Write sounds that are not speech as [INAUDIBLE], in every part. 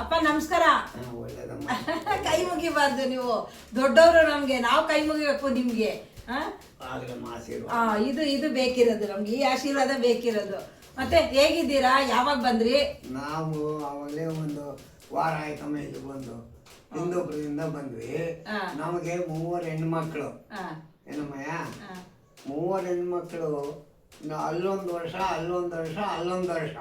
ಅಪ್ಪ ನಮಸ್ಕಾರ. [LAUGHS] ಕೈ ಮುಗಿಬಾರ್ದು ನೀವು. ದೊಡ್ಡವರು ನಮ್ಗೆ ನಾವು ಕೈ ಮುಗಿಬೇಕು ನಿಮ್ಗೆ. ಇದು ಇದು ಬೇಕಿರೋದು ನಮ್ಗೆ ಈ ಆಶೀರ್ವಾದ ಬೇಕಿರೋದು. ಮತ್ತೆ ಹೇಗಿದ್ದೀರಾ? ಯಾವಾಗ ಬಂದ್ರಿ? ನಾವು ಅವಾಗಲೇ ಒಂದು ವಾರ ಆಯ್ತಮ್ಮ ಇಲ್ಲಿ ಬಂದು. ಹಿಂದೂಪುರದಿಂದ ಬಂದ್ವಿ. ನಮಗೆ ಮೂವರು ಹೆಣ್ಮಕ್ಳು. ಮಕ್ಕಳು ಏನಮ್ಮಯ್ಯ. ಮೂವರು ಹೆಣ್ಮಕ್ಳು ಅಲ್ಲೊಂದು ವರ್ಷ ಅಲ್ಲೊಂದು ವರ್ಷ ಅಲ್ಲೊಂದು ವರ್ಷ.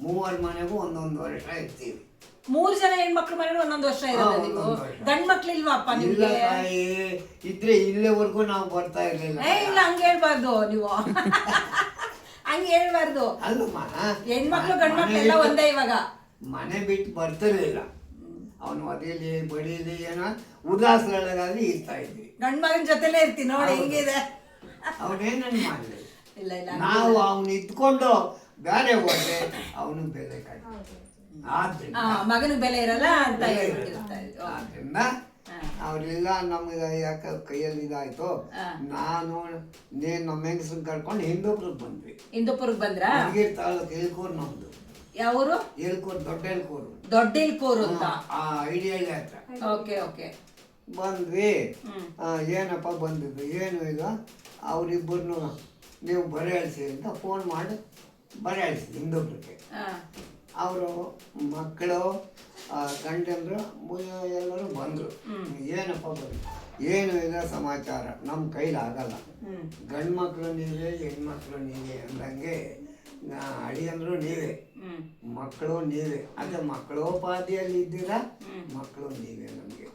ಮೂವರ ಮನೆಗೂ ಒಂದೊಂದು ವರ್ಷ ಇರ್ತೀವಿ. ಮೂರ್ ಜನ ಹೆಣ್ಮಕ್ಳು ಮನೆ ಒಂದೊಂದು ವರ್ಷ ಇರೋದು ನೀವು. ಒಂದೊಂದು ವರ್ಷ. ಗಂಡ್ ಮಕ್ಳು ಇಲ್ವಾ ಅಪ್ಪ ಇಲ್ಲ ನಿಮ್ಗೆ? ತಾಯಿ ಇದ್ರೆ ಇಲ್ಲಿವರೆಗೂ ನಾವು ಬರ್ತಾ ಇರ್ಲಿಲ್ಲ. ಏ ಇಲ್ಲ ಹಂಗ ಹೇಳ್ಬಾರ್ದು ನೀವು. [LAUGHS] ಹಂಗ ಹೇಳ್ಬಾರ್ದು. ಅಲ್ಲಮ್ಮ ಹೆಣ್ಮಕ್ಳು ಗಂಡ್ ಮಕ್ಳು ಎಲ್ಲ ಬಿಟ್ಟು- ಒಂದೇ ಇವಾಗ. ಮನೆ ಬಿಟ್ಟು ಬರ್ತಿರ್ಲಿಲ್ಲ. ಅವನು ಒದೀಲಿ ಬಡೀಲಿ ಏನೋ ಉದಾಸರೊಳಗಾಗಿ ಇರ್ತಾ ಇದ್ವಿ. ಗಂಡ್ ಮಗನ್ ಜೊತೆಲೇ ಇರ್ತೀನಿ ನೋಡಿ ಹೆಂಗಿದೆ. ಅವನೇನನ್ನು ಮಾಡಲಿ? ಇಲ್ಲ ಇಲ್ಲ ನಾವು ಅವನು ಇದ್ಕೊಂಡು ಬೇರೆ ಹೋದ್ರೆ ಅವನು ಬೇರೆ ಕಾಯ್ತು ಆ ಮಗನ ಬೆಲೆ ಇರಲ್ಲ ಅಂತ. ಇದ್ರು. ಆದ್ರಿಂದ. ಅವರೆಲ್ಲ ನಮಗೆ ಯಾಕೆ ಕೈಯಲ್ಲಿ ಇದಾಯ್ತು. ನಾನು ನೀನ್ ನಮ್ಮ ಹೆಂಗಸನ್ ಕರ್ಕೊಂಡು ಹಿಂದೂಪುರಕ್ಕೆ ಬಂದ್ವಿ. ಇಂದುಪುರ್ಗ್ ಬಂದ್ರ? ಹುಡುಗಿರ್ ತಾಲೂಕು ಎಲ್ಕೂರು ನಮ್ದು. ಯಾವೂರು? ಎಲ್ಕೂರು ದೊಡ್ಡ ಎಲ್ಕೂರು ದೊಡ್ಡ ಇಲ್ಕೂರು ಅಂತ ಆ ಐಡಿಯಾ ಹತ್ರ. Okay okay. ಬಂದ್ವಿ. ಆ, ಏನಪ್ಪ ಬಂದಿದ್ದು? ಏನು ಈಗ ಅವರಿಬ್ಬರನ್ನು ನೀವು ಬರೆಯಳಿಸಿ ಅಂತ ಫೋನ್ ಮಾಡಿ ಬರೆಯಳಿಸಿ ಹಿಂದೂಪುರಕ್ಕೆ. ಅವರು ಮಕ್ಕಳು ಗಂಡಂದ್ರು ಎಲ್ಲರೂ ಬಂದರು. ಏನಪ್ಪ ಬರ್ರಿ ಏನು ಇಲ್ಲ ಸಮಾಚಾರ. ನಮ್ಮ ಕೈಲಿ ಆಗಲ್ಲ. ಹ್ಮ್. ಗಂಡು ಮಕ್ಕಳು ನೀವೇ ಹೆಣ್ಮಕ್ಳು ನೀವೇ ಅಂದಂಗೆ ಅಡಿಯಂದ್ರು ನೀವೇ. ಮಕ್ಕಳು ನೀವೇ. ಅದೇ ಮಕ್ಕಳೋಪಾದಿಯಲ್ಲಿ ಇದ್ದೀರಾ? ಮಕ್ಕಳು ನೀವೇ ನಮಗೆ.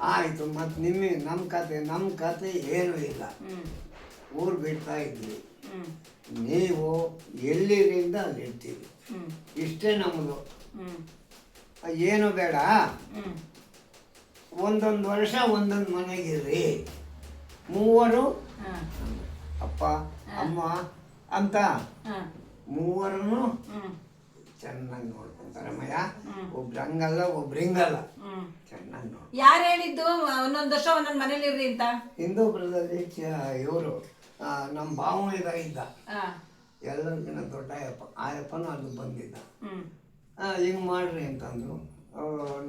ಆಯಿತು ಮತ್ತು ನಿಮ್ಮ ನಮ್ಮ ಕತೆ ನಮ್ಮ ಕತೆ ಏನೂ ಇಲ್ಲ. ಊರು ಬಿಡ್ತಾ ಇದ್ವಿ. ನೀವು ಎಲ್ಲಿರಿಂದ ಅಲ್ಲಿರ್ತೀವಿ ಇಷ್ಟೇ ನಮ್ಮದು. ಏನು ಬೇಡ? ಒಂದೊಂದು ವರ್ಷ ಒಂದೊಂದು ಮನೆಗಿರ್ರಿ ಮೂವರು ಅಪ್ಪ ಅಮ್ಮ ಅಂತ. ಮೂವರನ್ನು ಚೆನ್ನಾಗಿ ನೋಡ್ಕೊಂತಾರೆ ಮಯ ಒಬ್ರು ಹಂಗಲ್ಲ ಒಬ್ರು ಹಿಂಗಲ್ಲ. ಚೆನ್ನಾಗಿ ನೋಡ್. ಯಾರು ಹೇಳಿದ್ದು? ಒಂದೊಂದು ವರ್ಷ ಒಂದೊಂದು ಮನೇಲಿ ಇರ್ರಿ ಅಂತ ಹಿಂದೂಪುರದಲ್ಲಿ ಇವರು. ನಮ್ಮ ಭಾವನಿದ ಇದ್ದ. ಹಾ ಎಲ್ಲರಿಗಿನ್ನ ದೊಡ್ಡ ಅಯ್ಯಪ್ಪ ಆ ಅಯ್ಯಪ್ಪನೂ ಅಲ್ಲಿ ಬಂದಿದ್ದ. ಹಿಂಗೆ ಮಾಡ್ರಿ ಅಂತಂದ್ರು.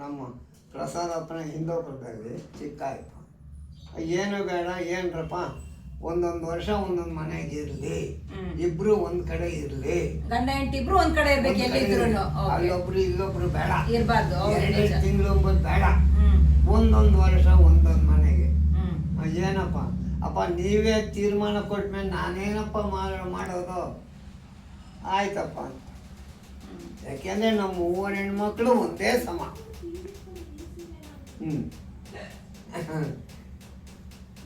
ನಮ್ಮ ಪ್ರಸಾದಪ್ಪನ ಹಿಂದೂಪುರದಲ್ಲಿ ಚಿಕ್ಕ ಅಯ್ಯಪ್ಪ. ಏನು ಬೇಡ ಏನ್ರಪ್ಪ ಒಂದೊಂದು ವರ್ಷ ಒಂದೊಂದು ಮನೆಗೆ ಇರಲಿ. ಇಬ್ರು ಒಂದ್ ಕಡೆ ಇರಲಿ. ಗಂಡ ಹೆಂಡತಿ ಇಬ್ರು ಒಂದ್ ಕಡೆ ಇರ್ಬೇಕು ಎಲ್ಲಿದ್ರು ಅಲ್ಲೊಬ್ರು ಇಲ್ಲೊಬ್ರು ಬೇಡ. ಇರ್ಬಾರ್ದು. ಒಂಬತ್ತು ಬೇಡ. ಒಂದೊಂದು ವರ್ಷ ಒಂದೊಂದು ಮನೆಗೆ. ಏನಪ್ಪ ಅಪ್ಪ ನೀವೇ ತೀರ್ಮಾನ ಕೊಟ್ಮೇಲೆ ನಾನೇನಪ್ಪ ಮಾಡ- ಮಾಡೋದು ಆಯ್ತಪ್ಪ ಯಾಕೆಂದ್ರೆ ನಮ್ಮ ಮೂವರು ಹೆಣ್ಮಕ್ಳು ಒಂದೇ ಸಮ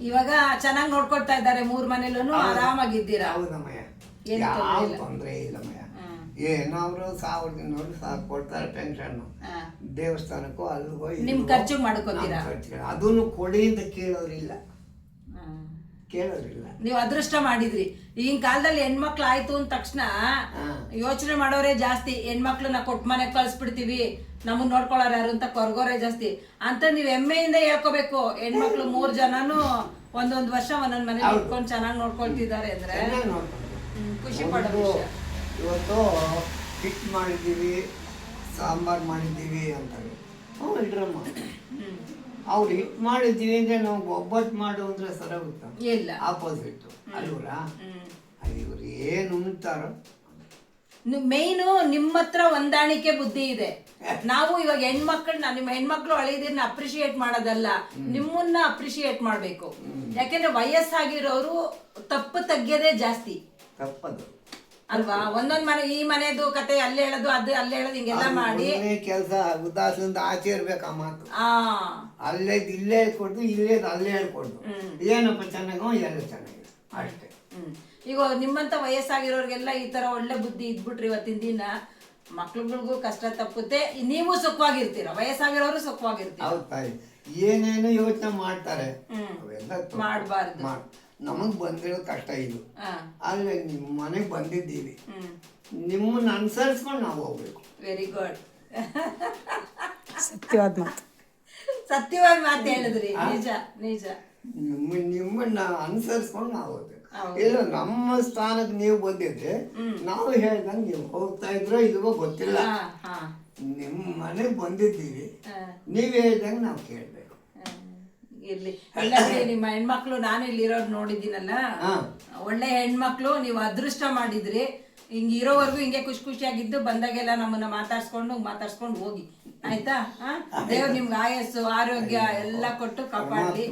ಇವಾಗ ಚೆನ್ನಾಗಿ ನೋಡ್ಕೊಳ್ತಾ ಇದ್ದಾರೆ ಮೂರ್ ಮನೇಲೂ ಆರಾಮಾಗಿದ್ದೀರಾ ಹೌದಮ್ಮಯ್ಯ ಏನ್ ಯಾವ ತೊಂದ್ರೆ ಇಲ್ಲ. ತೊಂದರೆ ಇಲ್ಲಮ್ಮಯ್ಯ ಹ್ಮ್. ಏನೋ ಅವರು ಸಾವಿರದ ಇನ್ನೂರು ಸಾವಿರ ಕೊಡ್ತಾರೆ ಪೆನ್ಷನ್ ಹಾ. ದೇವಸ್ಥಾನಕ್ಕೂ ಅಲ್ಲಿಗೋ ನಿಮ್ ಇಲ್ಲಿಗೋ ಖರ್ಚು ಮಾಡ್ಕೊತೀರಾ? ನಮ್ಮ ಖರ್ಚಿಗೆ. ಅದನ್ನು ಕೊಡಿ ಅಂತ ಕೇಳೋರಿಲ್ಲ. ಕೇಳೋರಿಲ್ಲ ನೀವು ಅದೃಷ್ಟ ಮಾಡಿದ್ರಿ. ಈಗಿನ ಕಾಲದಲ್ಲಿ ಹೆಣ್ಮಕ್ಳು ಆಯ್ತು ಅಂದ ತಕ್ಷಣ. ಯೋಚನೆ ಮಾಡೋರೇ ಜಾಸ್ತಿ. ಹೆಣ್ಮಕ್ಳನ್ನ ಕೊಟ್ಟ ಮನೆ ಕಳ್ಸ್ಬಿಡ್ತೀವಿ. ನಮಗ್ ನೋಡ್ಕೊಳ್ಳೋರು ಯಾರು ಅಂತ ಕೊರಗೋರೆ ಜಾಸ್ತಿ. ಅಂತ ನೀವ್ ಹೆಮ್ಮೆಯಿಂದ ಹೇಳ್ಕೋಬೇಕು. ಹೆಣ್ಮಕ್ಳು ಮೂರ್ ಜನನು ಒಂದೊಂದ್ ವರ್ಷ ಒಂದೊಂದ್ ಮನೆ. ಇಟ್ಕೊಂಡು ಚೆನ್ನಾಗಿ ನೋಡ್ಕೊಳ್ತಿದ್ದಾರೆ ಅಂದ್ರೆ ಖುಷಿ ಪಡೋದು ಇವತ್ತು ಹಿಟ್ ಮಾಡಿದ್ದೀವಿ ಸಾಂಬಾರ್ ಮಾಡಿದ್ದೀವಿ ಅಂತಾರೆ. ಹ್ಞೂ ಇಡ್ರಮ್ಮ ಹ್ಮ್. ಅವ್ರು ಹಿಟ್ ಮಾಡಿದ್ದೀವಿ ಅಂದ್ರೆ ನಾವು ಒಬ್ಬಟ್ಟು ಮಾಡು ಅಂದ್ರೆ ಸರ ಇಲ್ಲ. ಆಪೋಸಿಟ್ ಅಲ್ವರಾ? ಹ್ಮ್. ಇವ್ರು ಏನು ಉಣ್ತಾರೋ ಮೇಯ್ನು ನಿಮ್ಮ ಹತ್ರ ಹೊಂದಾಣಿಕೆ ಬುದ್ಧಿ ಇದೆ. ನಾವು ಇವಾಗ ಹೆಣ್ಮಕ್ಳನ್ನ ನಿಮ್ಮ ಹೆಣ್ಮಕ್ಳು ಅಳಿದಿರ್ನ ಅಪ್ರಿಶಿಯೇಟ್ ಮಾಡೋದಲ್ಲ. ನಿಮ್ಮನ್ನ ಅಪ್ರಿಶಿಯೇಟ್ ಮಾಡ್ಬೇಕು. ಯಾಕೆಂದ್ರೆ ವಯಸ್ಸಾಗಿರೋರು ತಪ್ಪು ತಗ್ಗದೇ ಜಾಸ್ತಿ. ತಪ್ಪದು. ಅಲ್ವಾ? ಒಂದೊಂದ್ ಮನೆ ಈ ಮನೆದು ಕತೆ ಅಲ್ಲಿ ಹೇಳೋದು ಅದು ಅಲ್ಲಿ ಹೇಳೋದು ಹಿಂಗೆಲ್ಲ ಮಾಡಿ. ಕೆಲಸ ಉದಾಸದಿಂದ ಆಚೆ ಇರ್ಬೇಕು ಆ ಮಾತು. ಆ. ಅಲ್ಲೇ ಇಲ್ಲೇ ಕೊಡ್ದು ಇಲ್ಲೇ ಅಲ್ಲೇ ಹೇಳ್ಕೊಡ್ದು ಏನಪ್ಪ ಚೆನ್ನಾಗೋ ಎಲ್ಲ ಚೆನ್ನಾಗಿದೆ. ಅಷ್ಟೇ. ಹ್ಮ್. ಈಗ ನಿಮ್ಮಂತ ವಯಸ್ಸಾಗಿರೋರ್ಗೆಲ್ಲ ಈ ತರ ಒಳ್ಳೆ ಬುದ್ಧಿ ಇದ್ಬಿಟ್ರಿ ಇವತ್ತಿನ ದಿನ. ಮಕ್ಳುಗಳಿಗೂ ಕಷ್ಟ ತಪ್ಪುತ್ತೆ. ನೀವು ಸುಖವಾಗಿರ್ತೀರ ವಯಸ್ಸಾಗಿರೋರು ಸುಖವಾಗಿರ್ತೀರ. ಹೌದು ತಾಯಿ. ಏನೇನು ಯೋಚನೆ ಮಾಡ್ತಾರೆ. ಅವೆಲ್ಲ ತಪ್ಪು. ಮಾಡ್ಬಾರ್ದು. ಮಾಡ್ ನಮಗ್ ಬಂದಿರೋ ಕಷ್ಟ ಇದು. ಹಾ. ಅಲ್ಲೇ ನಿಮ್ಮ ಮನೆಗೆ ಬಂದಿದ್ದೀವಿ. ಹ್ಮ್. ನಿಮ್ಮನ್ನ ಅನುಸರಿಸ್ಕೊಂಡು ನಾವು ಹೋಗ್ಬೇಕು. ವೆರಿ ಗುಡ್ ಸತ್ಯವಾದ ಮಾತು. ಸತ್ಯವಾದ ಮಾತು ಹೇಳಿದ್ರಿ. ನಿಜ ನಿಜ. ನಿಮ್ಮ ನಿಮ್ಮನ್ನ ಅನುಸರಿಸ್ಕೊಂಡು ನಾವು ಹೋಗ್ಬೇಕು. ಇಲ್ಲ ನಮ್ಮ ಸ್ಥಾನಕ್ಕೆ ನೀವು ಬಂದಿದ್ರೆ ನಾವು ಹೇಳ್ದಂಗೆ ನೀವು ಹೋಗ್ತಾ ಇದ್ರೋ ಇಲ್ವೋ ಗೊತ್ತಿಲ್ಲ. ನಿಮ್ಮ ಮನೆಗೆ ಬಂದಿದ್ದೀವಿ. ನೀವು ಹೇಳ್ದಂಗೆ ನಾವು ಕೇಳಬೇಕು. ಇರ್ಲಿ. ಇಲ್ಲಾಂದ್ರೆ ನಿಮ್ಮ ಹೆಣ್ಮಕ್ಳು ನಾನು ಇಲ್ಲಿರೋದು ನೋಡಿದ್ದೀನಲ್ಲ. ಒಳ್ಳೆ ಹೆಣ್ಮಕ್ಳು ನೀವು ಅದೃಷ್ಟ ಮಾಡಿದ್ರಿ. ಹಿಂಗ್ ಇರೋವರೆಗೂ ಹಿಂಗೆ ಖುಷಿ ಖುಷಿಯಾಗಿದ್ದು ಬಂದಾಗೆಲ್ಲ ನಮ್ಮನ್ನ ಮಾತಾಡ್ಸ್ಕೊಂಡು ಮಾತಾಡ್ಸ್ಕೊಂಡು ಹೋಗಿ. ಆಯ್ತಾ? ದೇವ್ ದೇವ್ರು ನಿಮ್ಗೆ ಆಯಸ್ಸು ಆರೋಗ್ಯ ಎಲ್ಲ ಕೊಟ್ಟು ಕಾಪಾಡಿ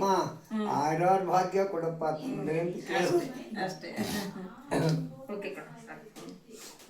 ಭಾಗ್ಯ ಕೊಡಪ್ಪ. ಅಷ್ಟೇ.